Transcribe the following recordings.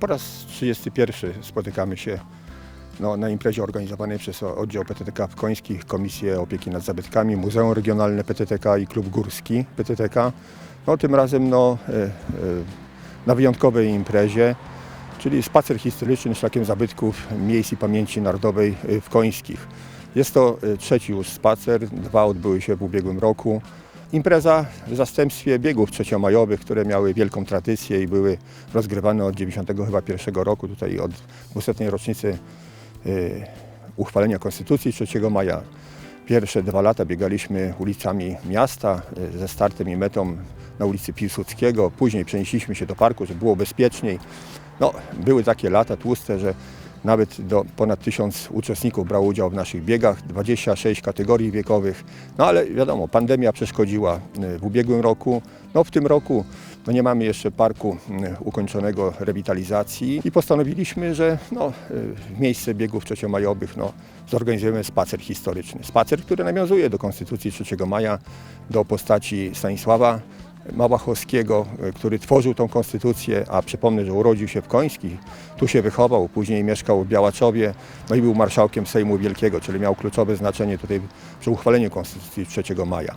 Po raz 31 spotykamy się no, na imprezie organizowanej przez oddział PTTK w Końskich, Komisję Opieki nad Zabytkami, Muzeum Regionalne PTTK i Klub Górski PTTK. No, tym razem no, e, e, na wyjątkowej imprezie, czyli spacer historyczny szlakiem zabytków miejsc i pamięci narodowej e, w Końskich. Jest to trzeci już spacer, dwa odbyły się w ubiegłym roku. Impreza w zastępstwie biegów trzeciomajowych, które miały wielką tradycję i były rozgrywane od 91 roku, tutaj od 200. rocznicy y, uchwalenia Konstytucji 3 maja. Pierwsze dwa lata biegaliśmy ulicami miasta y, ze startem i metą na ulicy Piłsudskiego. Później przenieśliśmy się do parku, żeby było bezpieczniej. No, były takie lata tłuste, że nawet do ponad tysiąc uczestników brało udział w naszych biegach, 26 kategorii wiekowych. No ale wiadomo, pandemia przeszkodziła y, w ubiegłym roku. No w tym roku no nie mamy jeszcze parku y, ukończonego rewitalizacji i postanowiliśmy, że no, y, w miejsce biegów trzeciomajowych no, zorganizujemy spacer historyczny. Spacer, który nawiązuje do Konstytucji 3 maja, do postaci Stanisława Małachowskiego, który tworzył tą konstytucję, a przypomnę, że urodził się w Końskich, tu się wychował, później mieszkał w Białaczowie, no i był marszałkiem Sejmu Wielkiego, czyli miał kluczowe znaczenie tutaj przy uchwaleniu konstytucji 3 maja.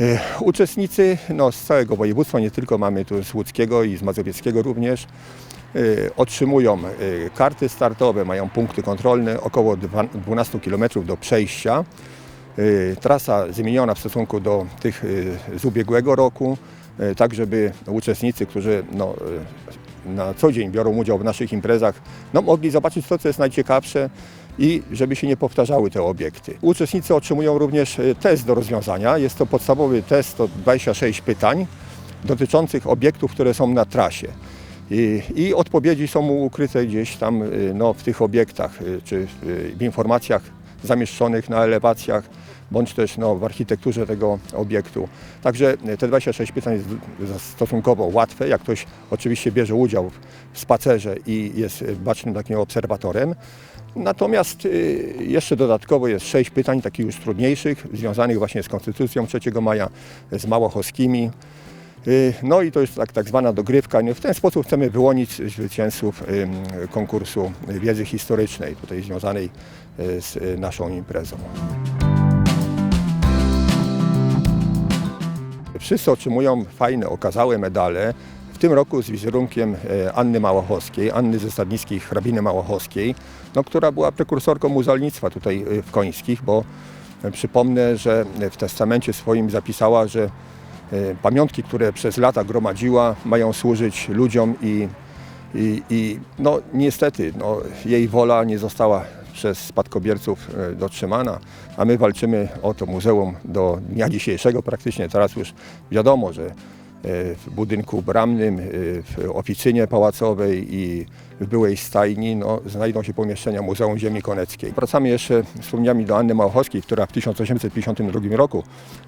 E, Uczestnicy no, z całego województwa, nie tylko mamy tu z Łódzkiego i z Mazowieckiego również, e, otrzymują e, karty startowe, mają punkty kontrolne, około dwa- 12 km do przejścia. Y, Trasa zmieniona w stosunku do tych y, z ubiegłego roku, y, tak żeby uczestnicy, którzy no, na co dzień biorą udział w naszych imprezach, no, mogli zobaczyć to, co jest najciekawsze i żeby się nie powtarzały te obiekty. Uczestnicy otrzymują również test do rozwiązania. Jest to podstawowy test, to 26 pytań dotyczących obiektów, które są na trasie. I, I odpowiedzi są ukryte gdzieś tam no, w tych obiektach, czy y, w informacjach zamieszczonych na elewacjach, bądź też no, w architekturze tego obiektu. Także y, te 26 pytań jest stosunkowo łatwe, jak ktoś oczywiście bierze udział w spacerze i jest y, bacznym takim obserwatorem. Natomiast y, jeszcze dodatkowo jest sześć pytań, takich już trudniejszych, związanych właśnie z Konstytucją 3 maja, z Małochowskimi. Y, No i to jest tak, tak zwana dogrywka. No, W ten sposób chcemy wyłonić zwycięzców konkursu wiedzy historycznej, tutaj związanej y, z y, naszą imprezą. Wszyscy otrzymują fajne, okazałe medale. W tym roku z wizerunkiem Anny Małachowskiej, Anny ze Stadnickiej, hrabiny Małachowskiej, no, która była prekursorką muzealnictwa tutaj w Końskich, bo przypomnę, że w testamencie swoim zapisała, że pamiątki, które przez lata gromadziła, mają służyć ludziom i, i, i no, niestety no, jej wola nie została przez spadkobierców e, dotrzymana, a my walczymy o to muzeum do dnia dzisiejszego praktycznie. Teraz już wiadomo, że e, w budynku bramnym, e, w oficynie pałacowej i w byłej stajni no, znajdą się pomieszczenia Muzeum Ziemi Koneckiej. Wracamy jeszcze wspomnieniami do Anny Małachowskiej, która w 1852 roku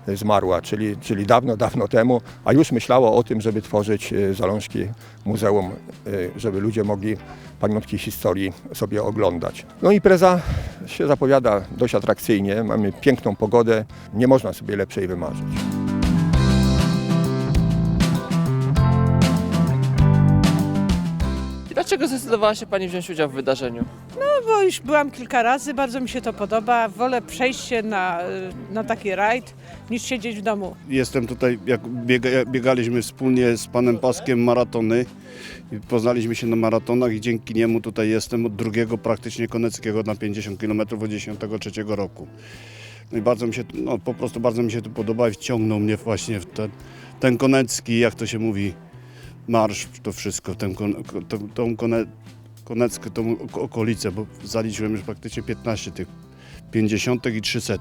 e, zmarła, czyli, czyli dawno, dawno temu, a już myślała o tym, żeby tworzyć e, zalążki muzeum, żeby ludzie mogli pamiątki historii sobie oglądać. No impreza się zapowiada dość atrakcyjnie, mamy piękną pogodę, nie można sobie lepszej wymarzyć. Dlaczego zdecydowała się Pani wziąć udział w wydarzeniu? No bo już byłam kilka razy, bardzo mi się to podoba. Wolę przejść się na, na taki rajd niż siedzieć w domu. Jestem tutaj, jak biega, biegaliśmy wspólnie z panem Paskiem maratony i poznaliśmy się na maratonach i dzięki niemu tutaj jestem od drugiego praktycznie Koneckiego na 50 km od 93 roku. No i bardzo mi się, no po prostu bardzo mi się to podoba i wciągnął mnie właśnie w ten, ten Konecki, jak to się mówi, marsz, to wszystko, ten, kon- tą, kone, Koneckę, tą ok- okolicę, bo zaliczyłem już praktycznie 15 tych 50 i 300. E,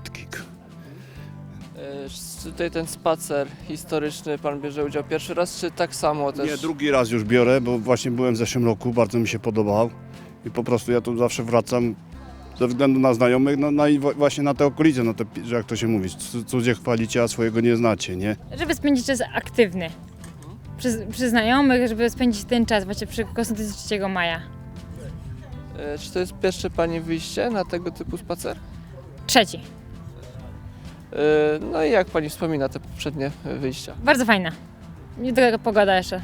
Tutaj ten spacer historyczny Pan bierze udział pierwszy raz, czy tak samo też? Nie, drugi raz już biorę, bo właśnie byłem w zeszłym roku, bardzo mi się podobał i po prostu ja tu zawsze wracam ze względu na znajomych, no, no i właśnie na te okolice, no te, jak to się mówi, cu- cudzie chwalicie, a swojego nie znacie, nie? Żeby spędzić czas aktywny. Przy, przy znajomych, żeby spędzić ten czas właśnie przy Konstytucji 3 maja. E, Czy to jest pierwsze Pani wyjście na tego typu spacer? Trzeci. E, No i jak Pani wspomina te poprzednie wyjścia? Bardzo fajna. Nie tylko pogoda jeszcze.